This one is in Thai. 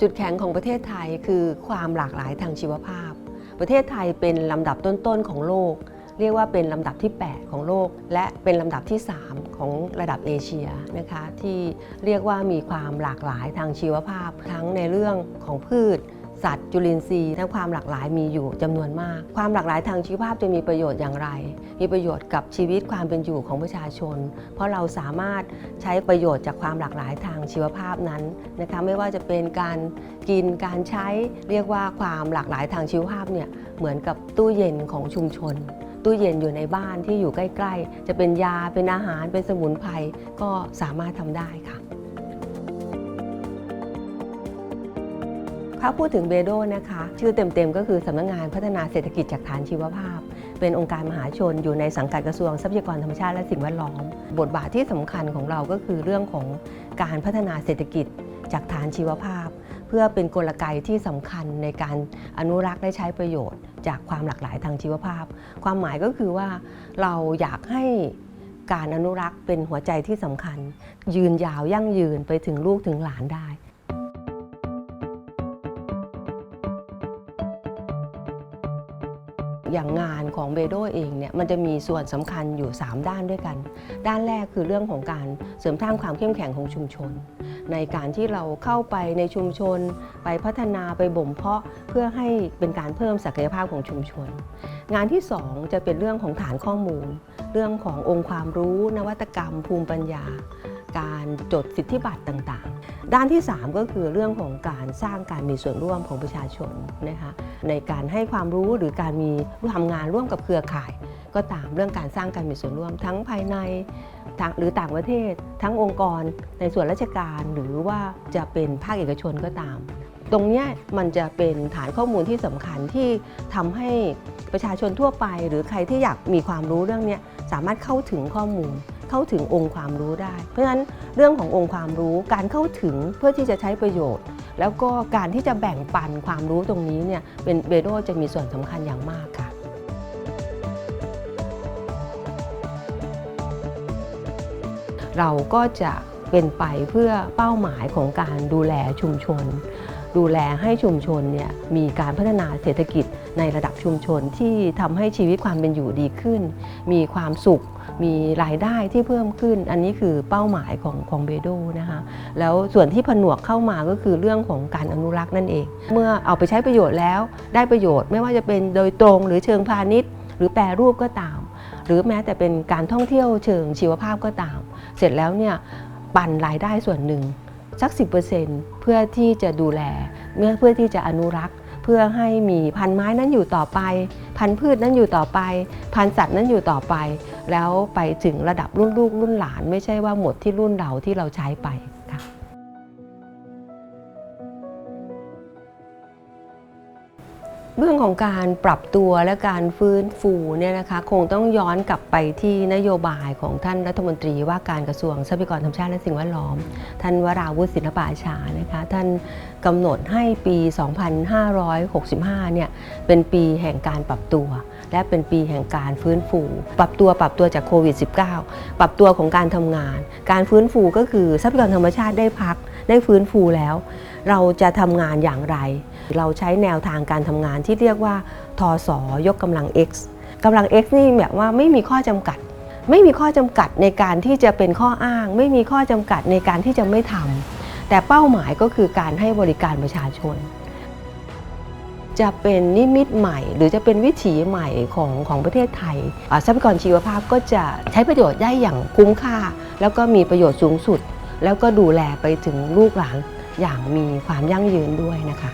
จุดแข็งของประเทศไทยคือความหลากหลายทางชีวภาพ ประเทศไทยเป็นลำดับต้นๆของโลก เรียกว่าเป็นลำดับที่ 8 ของโลก และเป็นลำดับที่ 3 ของระดับเอเชียนะคะที่เรียกว่ามีความหลากหลายทางชีวภาพ ทั้งในเรื่องของพืช สัตว์ จุลินทรีย์และความหลากหลายมีอยู่จำนวนมาก ความหลากหลายทางชีวภาพจะมีประโยชน์อย่างไร มีประโยชน์กับชีวิตความเป็นอยู่ของประชาชน เพราะเราสามารถใช้ประโยชน์จากความหลากหลายทางชีวภาพนั้นนะคะไม่ว่าจะเป็นการกินการใช้เรียกว่าความหลากหลายทางชีวภาพเนี่ยเหมือนกับตู้เย็นของชุมชนตู้เย็นอยู่ในบ้านที่อยู่ใกล้ ๆ จะเป็นยาเป็นอาหารเป็นสมุนไพรก็สามารถทำได้ค่ะ ถ้าพูดถึงเบโดนะคะ ชื่อเต็มๆ ก็คือสำนักงงานพัฒนาเศรษฐกิจจากฐานชีวภาพ เป็นองค์การมหาชนอยู่ในสังกัดกระทรวงทรัพยากรธรรมชาติและสิ่งแวดล้อม บทบาทที่สำคัญของเราก็คือเรื่องของการพัฒนาเศรษฐกิจจากฐานชีวภาพ เพื่อเป็นกลไกที่สำคัญในการอนุรักษ์และใช้ประโยชน์ จากความหลากหลายทางชีวภาพ ความหมายก็คือว่าเราอยากให้การอนุรักษ์เป็นหัวใจที่สำคัญ ยืนยาวยั่งยืนไปถึงลูกถึงหลานได้ อย่างงานของเบโดเองเนี่ยมันจะมีส่วนสำคัญอยู่ 3 ด้านด้วยกัน ด้านแรกคือเรื่องของการเสริมสร้างความเข้มแข็งของชุมชน ในการที่เราเข้าไปในชุมชน ไปพัฒนาไปบ่มเพาะเพื่อให้เป็นการเพิ่มศักยภาพของชุมชน งานที่ 2 จะเป็นเรื่องของฐานข้อมูล เรื่องขององค์ความรู้ นวัตกรรม ภูมิปัญญา การจดสิทธิบัตรต่างๆ ด้านที่ 3 ก็คือเรื่องของการสร้างการมีส่วนร่วมของประชาชนนะคะในการให้ความรู้หรือการมีทำงานร่วมกับเครือข่าย ก็ตามเรื่องการสร้างการมีส่วนร่วมทั้งภายในทางหรือต่างประเทศ ทั้งองค์กร ในส่วนราชการหรือว่าจะเป็นภาคเอกชนก็ตาม ตรงนี้มันจะเป็นฐานข้อมูลที่สำคัญที่ทำให้ประชาชนทั่วไป หรือใครที่อยากมีความรู้เรื่องนี้สามารถเข้าถึงข้อมูล เข้าถึงองค์ความรู้ได้ เพราะฉะนั้นเรื่องขององค์ความรู้การเข้าถึงเพื่อที่จะใช้ประโยชน์ แล้วก็การที่จะแบ่งปันความรู้ตรงนี้เนี่ยเป็นเบโดจะมีส่วนสำคัญอย่างมากค่ะเราก็จะเป็นไปเพื่อเป้าหมายของการดูแลชุมชน ดูแลให้ชุมชนเนี่ยมีการพัฒนาเศรษฐกิจในระดับชุมชนที่ทำให้ชีวิตความเป็นอยู่ดีขึ้น มีความสุข มีรายได้ที่เพิ่มขึ้น อันนี้คือเป้าหมายของของเบโดนะคะแล้วส่วนที่ผนวกเข้ามาก็คือเรื่องของการอนุรักษ์นั่นเอง เมื่อเอาไปใช้ประโยชน์แล้วได้ประโยชน์ไม่ว่าจะเป็นโดยตรงหรือเชิงพาณิชย์ หรือแปรรูปก็ตาม หรือแม้แต่เป็นการท่องเที่ยวเชิงชีวภาพก็ตาม เสร็จแล้วเนี่ยปั่นรายได้ส่วนหนึ่ง สัก 10%เพื่อที่จะดูแลเมื่อเพื่อที่จะอนุรักษ์ เพื่อให้มีพันธุ์ไม้นั้นอยู่ต่อไป พันธุ์พืชนั้นอยู่ต่อไป พันธุ์สัตว์นั้นอยู่ต่อไป แล้วไปถึงระดับรุ่นลูกรุ่นหลาน ไม่ใช่ว่าหมดที่รุ่นเราที่เราใช้ไป เรื่องของการปรับตัวและการฟื้นฟูเนี่ยนะคะคงต้องย้อนกลับไปที่นโยบายของท่านรัฐมนตรีว่าการกระทรวงทรัพยากรธรรมชาติและสิ่งแวดล้อม ท่านวราวุฒิศิลปาชานะคะท่านกำหนดให้ปี 2565 เนี่ยเป็นปีแห่งการปรับตัว และเป็นปีแห่งการฟื้นฟู ปรับตัวปรับตัวจากโควิด -19 ปรับตัวของการทำงาน การฟื้นฟูก็คือทรัพยากรธรรมชาติได้พักได้ฟื้นฟูแล้ว เราจะทำงานอย่างไร เราใช้แนวทางการทำงานที่เรียกว่าทอสอยกกำลัง X กำลัง X นี่แบบว่าไม่มีข้อจำกัด ไม่มีข้อจำกัดในการที่จะเป็นข้ออ้าง ไม่มีข้อจำกัดในการที่จะไม่ทำแต่เป้าหมายก็คือการให้บริการประชาชน จะเป็นนิมิตใหม่ หรือจะเป็นวิถีใหม่ของของประเทศไทยทรัพยากรชีวภาพก็จะใช้ประโยชน์ได้อย่างคุ้มค่า แล้วก็มีประโยชน์สูงสุด แล้วก็ดูแลไปถึงลูกหลาน อย่างมีความยั่งยืนด้วยนะคะ